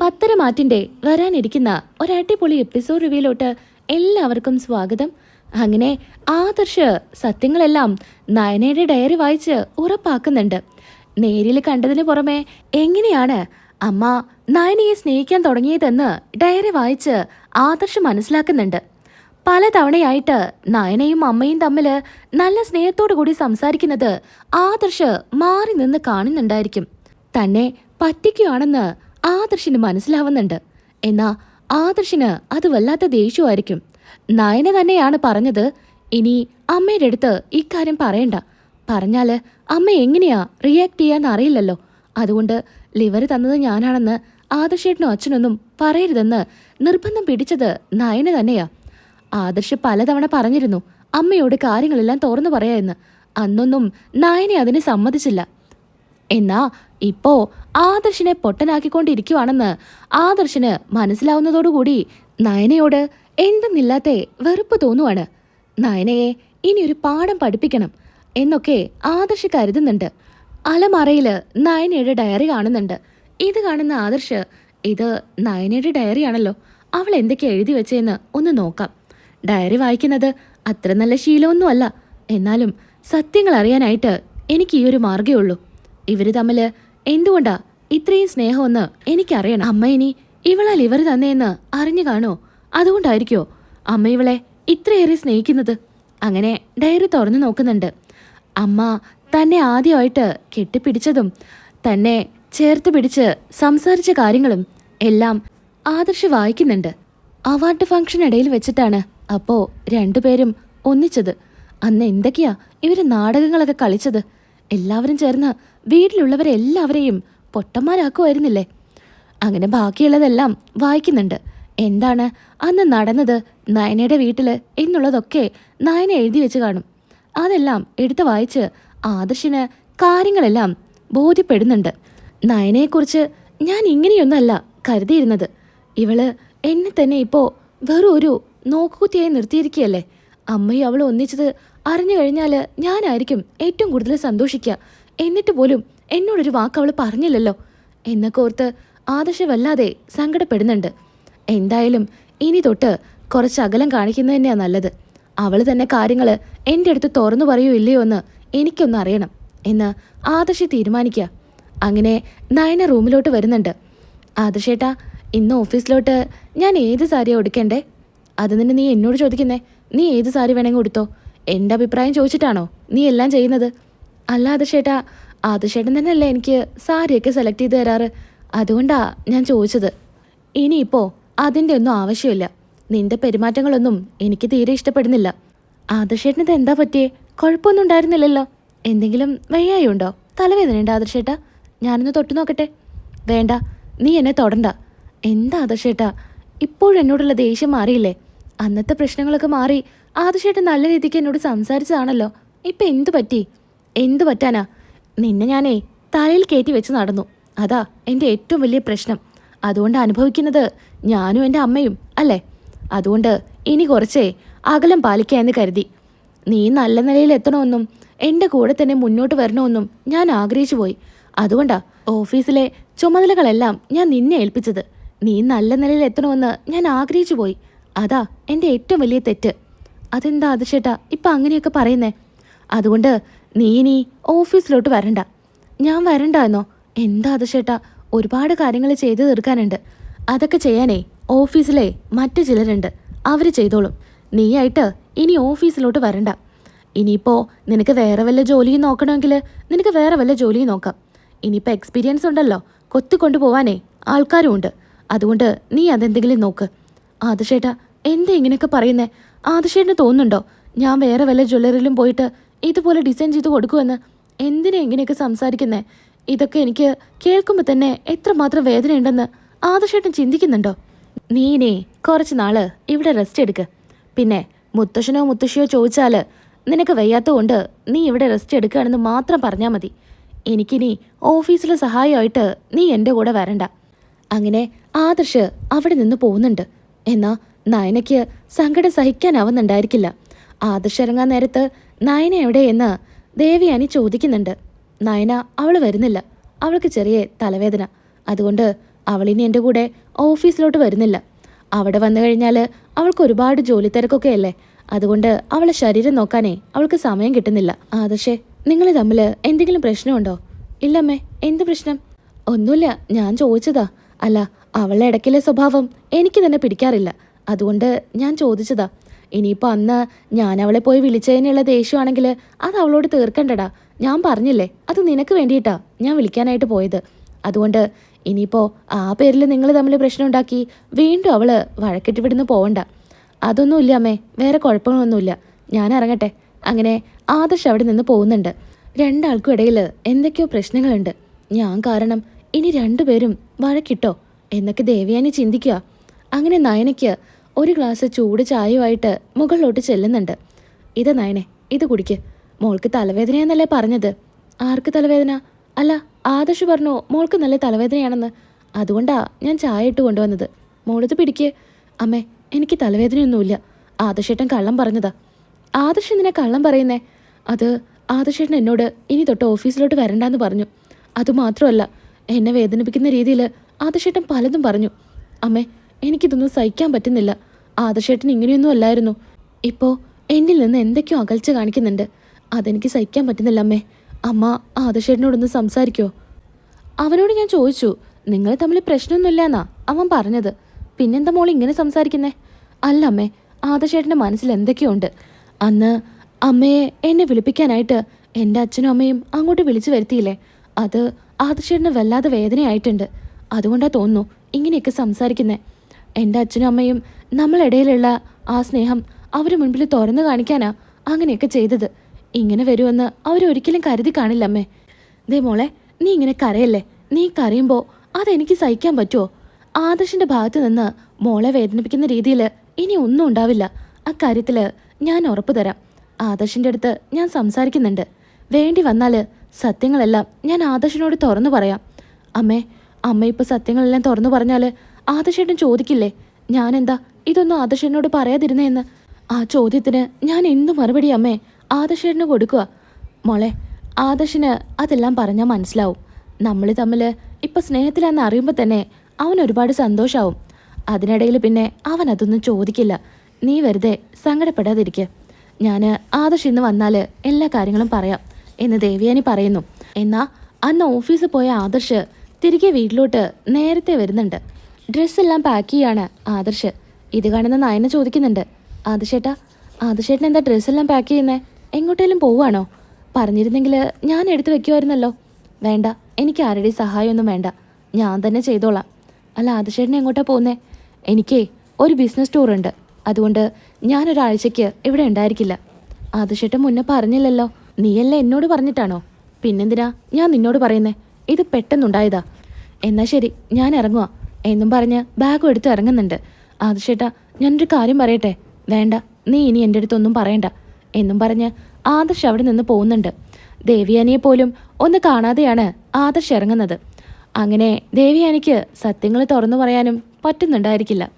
പത്തരമാറ്റിന്റെ വരാനിരിക്കുന്ന ഒരടിപൊളി എപ്പിസോഡ് റിവ്യൂലോട്ട് എല്ലാവർക്കും സ്വാഗതം. അങ്ങനെ ആദർശ് സത്യങ്ങളെല്ലാം നയനയുടെ ഡയറി വായിച്ച് ഉറപ്പാക്കുന്നുണ്ട്. നേരിൽ കണ്ടതിന് പുറമെ എങ്ങനെയാണ് അമ്മ നയനയെ സ്നേഹിക്കാൻ തുടങ്ങിയതെന്ന് ഡയറി വായിച്ച് ആദർശ് മനസ്സിലാക്കുന്നുണ്ട്. പലതവണയായിട്ട് നയനയും അമ്മയും തമ്മിൽ നല്ല സ്നേഹത്തോടു കൂടി സംസാരിക്കുന്നത് ആദർശ് മാറി നിന്ന് കാണുന്നുണ്ടായിരിക്കും. തന്നെ പറ്റിക്കുകയാണെന്ന് ആദർശിന് മനസ്സിലാവുന്നുണ്ട്. എന്നാ ആദർശിന് അത് വല്ലാത്ത ദേഷ്യമായിരിക്കും. നയന തന്നെയാണ് പറഞ്ഞത്. ഇനി അമ്മയുടെ അടുത്ത് ഇക്കാര്യം പറയണ്ട. പറഞ്ഞാൽ അമ്മ എങ്ങനെയാ റിയാക്ട് ചെയ്യാന്ന് അറിയില്ലല്ലോ. അതുകൊണ്ട് ലിവർ തന്നത് ഞാനാണെന്ന് ആദർശേട്ടനും അച്ഛനൊന്നും പറയരുതെന്ന് നിർബന്ധം പിടിച്ചത് നയന തന്നെയാ. ആദർശ് പലതവണ പറഞ്ഞിരുന്നു അമ്മയോട് കാര്യങ്ങളെല്ലാം തുറന്നു പറയാമെന്ന് അന്നൊന്നും നയനെ അതിന് സമ്മതിച്ചില്ല. എന്നാ ഇപ്പോ ആദർശിനെ പൊട്ടനാക്കിക്കൊണ്ടിരിക്കുവാണെന്ന് ആദർശിന് മനസ്സിലാവുന്നതോടുകൂടി നയനയോട് എന്തെന്നില്ലാത്ത വെറുപ്പ് തോന്നുവാണ്. നയനയെ ഇനി ഒരു പാഠം പഠിപ്പിക്കണം എന്നൊക്കെ ആദർശ് കരുതുന്നുണ്ട്. അലമറയിൽ നയനയുടെ ഡയറി കാണുന്നുണ്ട്. ഇത് കാണുന്ന ആദർശ് ഇത് നയനയുടെ ഡയറിയാണല്ലോ അവൾ എന്തൊക്കെ എഴുതി വെച്ചെന്ന് ഒന്ന് നോക്കാം. ഡയറി വായിക്കുന്നത് അത്ര നല്ല ശീലമൊന്നുമല്ല. എന്നാലും സത്യങ്ങൾ അറിയാനായിട്ട് എനിക്ക് ഈ ഒരു മാർഗേ ഉള്ളൂ. ഇവർ തമ്മിൽ എന്തുകൊണ്ടാ ഇത്രയും സ്നേഹമെന്ന് എനിക്കറിയണം. അമ്മ ഇനി ഇവളാൽ ഇവർ തന്നെയെന്ന് അറിഞ്ഞു കാണോ? അതുകൊണ്ടായിരിക്കോ അമ്മ ഇവളെ ഇത്രയേറെ സ്നേഹിക്കുന്നത്? അങ്ങനെ ഡയറി തുറന്നു നോക്കുന്നുണ്ട്. അമ്മ തന്നെ ആദ്യമായിട്ട് കെട്ടിപ്പിടിച്ചതും തന്നെ ചേർത്ത് പിടിച്ച് സംസാരിച്ച കാര്യങ്ങളും എല്ലാം ആദർശ് വായിക്കുന്നുണ്ട്. അവാർഡ് ഫംഗ്ഷൻ ഇടയിൽ വെച്ചിട്ടാണ് അപ്പോ രണ്ടുപേരും ഒന്നിച്ചത്. അന്ന് എന്തൊക്കെയാ ഇവർ നാടകങ്ങളൊക്കെ കളിച്ചത്? എല്ലാവരും ചേർന്ന് വീട്ടിലുള്ളവരെല്ലാവരെയും പൊട്ടന്മാരാക്കുമായിരുന്നില്ലേ അങ്ങനെ ബാക്കിയുള്ളതെല്ലാം വായിക്കുന്നുണ്ട്. എന്താണ് അന്ന് നടന്നത് നയനയുടെ വീട്ടിൽ എന്നുള്ളതൊക്കെ നയന എഴുതി വെച്ച് കാണും. അതെല്ലാം എടുത്ത് വായിച്ച് ആദർശിന് കാര്യങ്ങളെല്ലാം ബോധ്യപ്പെടുന്നുണ്ട്. നയനയെക്കുറിച്ച് ഞാൻ ഇങ്ങനെയൊന്നല്ല കരുതിയിരുന്നത്. ഇവൾ എന്നെ തന്നെ ഇപ്പോൾ വെറും ഒരു നോക്കുകുത്തിയായി നിർത്തിയിരിക്കുകയല്ലേ? അമ്മയും അവളും ഒന്നിച്ചത് അറിഞ്ഞു കഴിഞ്ഞാൽ ഞാനായിരിക്കും ഏറ്റവും കൂടുതൽ സന്തോഷിക്കുക. എന്നിട്ട് പോലും എന്നോടൊരു വാക്ക് അവൾ പറഞ്ഞില്ലല്ലോ. എന്നൊക്കെ ഓർത്ത് ആദർശ വല്ലാതെ സങ്കടപ്പെടുന്നുണ്ട്. എന്തായാലും ഇനി തൊട്ട് കുറച്ച് അകലം കാണിക്കുന്നത് തന്നെയാണ് നല്ലത്. അവൾ തന്നെ കാര്യങ്ങൾ എന്റെ അടുത്ത് തുറന്നു പറയോ ഇല്ലയോ എന്ന് എനിക്കൊന്ന് അറിയണം എന്ന് ആദർശി തീരുമാനിക്കുക. അങ്ങനെ നയന റൂമിലോട്ട് വരുന്നുണ്ട്. ആദർശേട്ടാ ഇന്ന് ഓഫീസിലോട്ട് ഞാൻ ഏത് സാരിയാണ് ഉടുക്കണ്ടേ? അത് നിന്നെ നീ എന്നോട് ചോദിക്കുന്നേ. നീ ഏത് സാരി വേണമെങ്കിൽ ഉടുത്തോ? എന്റെ അഭിപ്രായം ചോദിച്ചിട്ടാണോ? നീ എല്ലാം ചെയ്യുന്നത്? അല്ല ആദ്യ ചേട്ടൻ തന്നെയല്ലേ എനിക്ക് സാരിയൊക്കെ സെലക്ട് ചെയ്ത് തരാറ്. അതുകൊണ്ടാ ഞാൻ ചോദിച്ചത്. ഇനിയിപ്പോ അതിന്റെ ഒന്നും ആവശ്യമില്ല. നിന്റെ പെരുമാറ്റങ്ങളൊന്നും എനിക്ക് തീരെ ഇഷ്ടപ്പെടുന്നില്ല. ആദർശേട്ടന് ഇത് എന്താ പറ്റിയേ? കുഴപ്പമൊന്നും ഉണ്ടായിരുന്നില്ലല്ലോ. എന്തെങ്കിലും വയ്യായുണ്ടോ തലവേദനയുണ്ട് ആദർശേട്ടാ? ഞാനൊന്ന് തൊട്ടു നോക്കട്ടെ. വേണ്ട നീ എന്നെ തൊടണ്ട. എന്താ ആദർശേട്ടാ? ഇപ്പോഴും എന്നോടുള്ള ദേഷ്യം മാറിയില്ലേ? അന്നത്തെ പ്രശ്നങ്ങളൊക്കെ മാറി ആദർശേട്ടൻ നല്ല രീതിക്ക് എന്നോട് സംസാരിച്ചതാണല്ലോ. ഇപ്പം എന്തു പറ്റി? എന്തു പറ്റാനാ? നിന്നെ ഞാനേ തലയിൽ കയറ്റി വെച്ച് നടന്നു. അതാ എന്റെ ഏറ്റവും വലിയ പ്രശ്നം. അതുകൊണ്ട് അനുഭവിക്കുന്നത് ഞാനും എന്റെ അമ്മയും അല്ലേ? അതുകൊണ്ട് ഇനി കുറച്ചേ അകലം പാലിക്കാമെന്ന് കരുതി. നീ നല്ല നിലയിൽ എത്തണമെന്നും എന്റെ കൂടെ തന്നെ മുന്നോട്ട് വരണമെന്നും ഞാൻ ആഗ്രഹിച്ചു പോയി. അതുകൊണ്ടാ ഓഫീസിലെ ചുമതലകളെല്ലാം ഞാൻ നിന്നെ ഏൽപ്പിച്ചത്. നീ നല്ല നിലയിൽ എത്തണമെന്ന് ഞാൻ ആഗ്രഹിച്ചു പോയി. അതാ എന്റെ ഏറ്റവും വലിയ തെറ്റ്. അതെന്താ അത് ചേട്ടാ? ഇപ്പം അങ്ങനെയൊക്കെ പറയുന്നേ. അതുകൊണ്ട് നീ ഇനി ഓഫീസിലോട്ട് വരണ്ട. ഞാൻ വരണ്ട എന്നോ? എന്താ അത് ചേട്ടാ? ഒരുപാട് കാര്യങ്ങൾ ചെയ്തു തീർക്കാനുണ്ട്. അതൊക്കെ ചെയ്യാനേ ഓഫീസിലെ മറ്റു ചിലരുണ്ട്. അവർ ചെയ്തോളും. നീയായിട്ട് ഇനി ഓഫീസിലോട്ട് വരണ്ട. ഇനിയിപ്പോൾ നിനക്ക് വേറെ വല്ല ജോലിയും നോക്കണമെങ്കിൽ നിനക്ക് വേറെ വല്ല ജോലിയും നോക്കാം. ഇനിയിപ്പോൾ എക്സ്പീരിയൻസ് ഉണ്ടല്ലോ. കൊത്തിക്കൊണ്ടു ആൾക്കാരും ഉണ്ട് അതുകൊണ്ട് നീ അതെന്തെങ്കിലും നോക്ക്. ആദിശേട്ടാ എന്താ ഇങ്ങനെയൊക്കെ പറയുന്നേ? ആദിശേട്ടന് തോന്നുന്നുണ്ടോ? ഞാൻ വേറെ വല്ല ജ്വല്ലറിയിലും പോയിട്ട് ഇതുപോലെ ഡിസൈൻ ചെയ്ത് കൊടുക്കുമെന്ന് എന്തിനാ ഇങ്ങനെയൊക്കെ സംസാരിക്കുന്നേ? ഇതൊക്കെ എനിക്ക് കേൾക്കുമ്പോൾ തന്നെ എത്രമാത്രം വേദനയുണ്ടെന്ന് ആദിശേട്ടൻ ചിന്തിക്കുന്നുണ്ടോ? നീനേ കുറച്ച് നാൾ ഇവിടെ റെസ്റ്റ് എടുക്ക്. പിന്നെ മുത്തശ്ശനോ മുത്തശ്ശിയോ ചോദിച്ചാൽ നിനക്ക് വയ്യാത്തതുകൊണ്ട് നീ ഇവിടെ റെസ്റ്റ് എടുക്കുകയാണെന്ന് മാത്രം പറഞ്ഞാൽ മതി. എനിക്കിനി ഓഫീസിലെ സഹായമായിട്ട് നീ എന്റെ കൂടെ വരണ്ട. അങ്ങനെ ആദർശ് അവിടെ നിന്ന് പോകുന്നുണ്ട്. എന്നാ നയനയ്ക്ക് സങ്കടം സഹിക്കാനാവുന്നുണ്ടായിരിക്കില്ല. ആദർശിറങ്ങാൻ നേരത്ത് നയന എവിടെയെന്ന് ദേവിയാനി ചോദിക്കുന്നുണ്ട്. നയന അവൾ വരുന്നില്ല. അവൾക്ക് ചെറിയ തലവേദന. അതുകൊണ്ട് അവളിനി എന്റെ കൂടെ ഓഫീസിലോട്ട് വരുന്നില്ല. അവിടെ വന്നു കഴിഞ്ഞാൽ അവൾക്ക് ഒരുപാട് ജോലി തിരക്കൊക്കെ അല്ലേ അതുകൊണ്ട് അവളെ ശരീരം നോക്കാനേ അവൾക്ക് സമയം കിട്ടുന്നില്ല. ആദർശേ നിങ്ങൾ തമ്മിൽ എന്തെങ്കിലും പ്രശ്നമുണ്ടോ? ഇല്ലമ്മേ എന്ത് പ്രശ്നം? ഒന്നുമില്ല ഞാൻ ചോദിച്ചതാ. അല്ല അവളുടെ ഇടയ്ക്കിലെ സ്വഭാവം എനിക്ക് തന്നെ പിടിക്കാറില്ല. അതുകൊണ്ട് ഞാൻ ചോദിച്ചതാ ഇനിയിപ്പോൾ അന്ന് ഞാൻ അവളെ പോയി വിളിച്ചതിനുള്ള ദേഷ്യമാണെങ്കിൽ അത് അവളോട് തീർക്കണ്ടടാ. ഞാൻ പറഞ്ഞില്ലേ അത് നിനക്ക് വേണ്ടിയിട്ടാ ഞാൻ വിളിക്കാനായിട്ട് പോയത്. അതുകൊണ്ട് ഇനിയിപ്പോൾ ആ പേരിൽ നിങ്ങൾ തമ്മിൽ പ്രശ്നം ഉണ്ടാക്കി വീണ്ടും അവൾ വഴക്കിട്ട് വിടുന്ന് പോവണ്ട. അതൊന്നുമില്ല അമ്മേ വേറെ കുഴപ്പങ്ങളൊന്നുമില്ല. ഞാൻ ഇറങ്ങട്ടെ. അങ്ങനെ ആദർശ് അവിടെ നിന്ന് പോകുന്നുണ്ട്. രണ്ടാൾക്കും ഇടയിൽ എന്തൊക്കെയോ പ്രശ്നങ്ങളുണ്ട്. ഞാൻ കാരണം ഇനി രണ്ടുപേരും വഴക്കിട്ടോ? എന്നൊക്കെ ദേവയാനി ചിന്തിക്കുക. അങ്ങനെ നയനയ്ക്ക് ഒരു ഗ്ലാസ് ചൂട് ചായയുമായിട്ട് മുകളിലോട്ട് ചെല്ലുന്നുണ്ട്. ഇത് നയനെ ഇത് കുടിക്ക്. മോൾക്ക് തലവേദനയെന്നല്ലേ പറഞ്ഞത്? ആർക്ക് തലവേദന? അല്ല ആദർശ് പറഞ്ഞു മോൾക്ക് നല്ല തലവേദനയാണെന്ന്. അതുകൊണ്ടാ ഞാൻ ചായ ഇട്ട് കൊണ്ടുവന്നത്. മോളിത് പിടിക്ക്. അമ്മേ എനിക്ക് തലവേദനയൊന്നുമില്ല. ആദർശേട്ടൻ കള്ളം പറഞ്ഞതാ. ആദർശ് എന്തിനാ കള്ളം പറയുന്നേ? അത് ആദർശേട്ടൻ എന്നോട് ഇനി തൊട്ട് ഓഫീസിലോട്ട് വരണ്ടാന്ന് പറഞ്ഞു. അതുമാത്രമല്ല എന്നെ വേദനിപ്പിക്കുന്ന രീതിയിൽ ആദർശേട്ടൻ പലതും പറഞ്ഞു. അമ്മേ എനിക്കിതൊന്നും സഹിക്കാൻ പറ്റുന്നില്ല. ആദർശേട്ടൻ ഇങ്ങനെയൊന്നും അല്ലായിരുന്നു. ഇപ്പോൾ എന്നിൽ നിന്ന് എന്തൊക്കെയോ അകൽച്ച കാണിക്കുന്നുണ്ട്. അതെനിക്ക് സഹിക്കാൻ പറ്റുന്നില്ല അമ്മേ. അമ്മ ആദർശേട്ടനോടൊന്ന് സംസാരിക്കോ. അവനോട് ഞാൻ ചോദിച്ചു നിങ്ങൾ തമ്മിൽ പ്രശ്നമൊന്നുമില്ലെന്നാ? അവൻ പറഞ്ഞത്. പിന്നെന്താ മോൾ ഇങ്ങനെ സംസാരിക്കുന്നേ? അല്ല അമ്മേ ആദർശേട്ടന്റെ മനസ്സിൽ എന്തൊക്കെയുണ്ട്? അന്ന് അമ്മയെ എന്നെ വിളിപ്പിക്കാനായിട്ട് എന്റെ അച്ഛനും അമ്മയും അങ്ങോട്ട് വിളിച്ചു വരുത്തിയില്ലേ? അത് ആദർശേട്ടന് വല്ലാതെ വേദനയായിട്ടുണ്ട്. അതുകൊണ്ടാ തോന്നുന്നു ഇങ്ങനെയൊക്കെ സംസാരിക്കുന്നേ. എന്റെ അച്ഛനും അമ്മയും നമ്മളിടയിലുള്ള ആ സ്നേഹം അവർ മുൻപിൽ തുറന്നു കാണിക്കാനാ അങ്ങനെയൊക്കെ ചെയ്തത്. ഇങ്ങനെ വരുമെന്ന് അവരൊരിക്കലും കരുതി കാണില്ല അമ്മേ ദേ മോളെ നീ ഇങ്ങനെ കരയല്ലേ? നീ കരയുമ്പോൾ അതെനിക്ക് സഹിക്കാൻ പറ്റുമോ ആദർശിന്റെ ഭാഗത്ത് നിന്ന് മോളെ വേദനിപ്പിക്കുന്ന രീതിയിൽ ഇനി ഒന്നും ഉണ്ടാവില്ല. അക്കാര്യത്തിൽ ഞാൻ ഉറപ്പു തരാം. ആദർശിന്റെ അടുത്ത് ഞാൻ സംസാരിക്കുന്നുണ്ട്. വേണ്ടി വന്നാൽ സത്യങ്ങളെല്ലാം ഞാൻ ആദർശിനോട് തുറന്നു പറയാം. അമ്മേ അമ്മ ഇപ്പൊ സത്യങ്ങളെല്ലാം തുറന്നു പറഞ്ഞാൽ ആദർശേട്ടൻ ചോദിക്കില്ലേ? ഞാനെന്താ ഇതൊന്നും ആദർശനോട് പറയാതിരുന്നേന്ന് ആ ചോദ്യത്തിന് ഞാൻ എന്തു മറുപടി അമ്മേ? ആദർശേട്ടന് കൊടുക്കുക. മോളെ ആദർശിന് അതെല്ലാം പറഞ്ഞാൽ മനസ്സിലാവും. നമ്മൾ തമ്മിൽ ഇപ്പൊ സ്നേഹത്തിലാന്ന് അറിയുമ്പോൾ തന്നെ അവൻ ഒരുപാട് സന്തോഷാവും. അതിനിടയിൽ പിന്നെ അവൻ അതൊന്നും ചോദിക്കില്ല. നീ വെറുതെ സങ്കടപ്പെടാതിരിക്കുക ഞാൻ ആദർശ് ഇന്ന് വന്നാൽ എല്ലാ കാര്യങ്ങളും പറയാം എന്ന് ദേവിയാനി പറയുന്നു. എന്നാ അന്ന് ഓഫീസിൽ പോയ ആദർശ് തിരികെ വീട്ടിലോട്ട് നേരത്തെ വരുന്നുണ്ട്. ഡ്രസ്സെല്ലാം പാക്ക് ചെയ്യാണ് ആദർശ്. ഇത് കാണുന്ന നയന ചോദിക്കുന്നുണ്ട്. ആദർശേട്ടാ ആദർശേട്ടൻ എന്താ ഡ്രസ്സെല്ലാം പാക്ക് ചെയ്യുന്നേ? എങ്ങോട്ടേലും പോവാണോ പറഞ്ഞിരുന്നെങ്കിൽ ഞാൻ എടുത്തു വെക്കുമായിരുന്നല്ലോ. വേണ്ട എനിക്ക് ആരുടെയും സഹായമൊന്നും വേണ്ട. ഞാൻ തന്നെ ചെയ്തോളാം. അല്ല ആദർശേട്ടൻ എങ്ങോട്ടാ പോകുന്നേ എനിക്കേ ഒരു ബിസിനസ് ടൂർ ഉണ്ട്. അതുകൊണ്ട് ഞാനൊരാഴ്ചയ്ക്ക് ഇവിടെ ഉണ്ടായിരിക്കില്ല. ആദർശേട്ടൻ മുന്നേ പറഞ്ഞില്ലല്ലോ. നീയല്ലേ എന്നോട് പറഞ്ഞിട്ടാണോ? പിന്നെന്തിനാ ഞാൻ നിന്നോട് പറയുന്നേ? ഇത് പെട്ടെന്നുണ്ടായതാ. എന്നാ ശരി ഞാൻ ഇറങ്ങുക എന്നും പറഞ്ഞ് ബാഗും എടുത്ത് ഇറങ്ങുന്നുണ്ട്. അത് ചേട്ടാ ഞാനൊരു കാര്യം പറയട്ടെ? വേണ്ട നീ ഇനി എന്റെ അടുത്തൊന്നും പറയണ്ട എന്നും പറഞ്ഞ് ആദർശ് അവിടെ നിന്ന് പോകുന്നുണ്ട്. ദേവിയാനിയെ പോലും ഒന്ന് കാണാതെയാണ് ആദർശ് ഇറങ്ങുന്നത്. അങ്ങനെ ദേവിയാനിക്ക് സത്യങ്ങൾ തുറന്നു പറയാനും പറ്റുന്നുണ്ടായിരിക്കില്ല.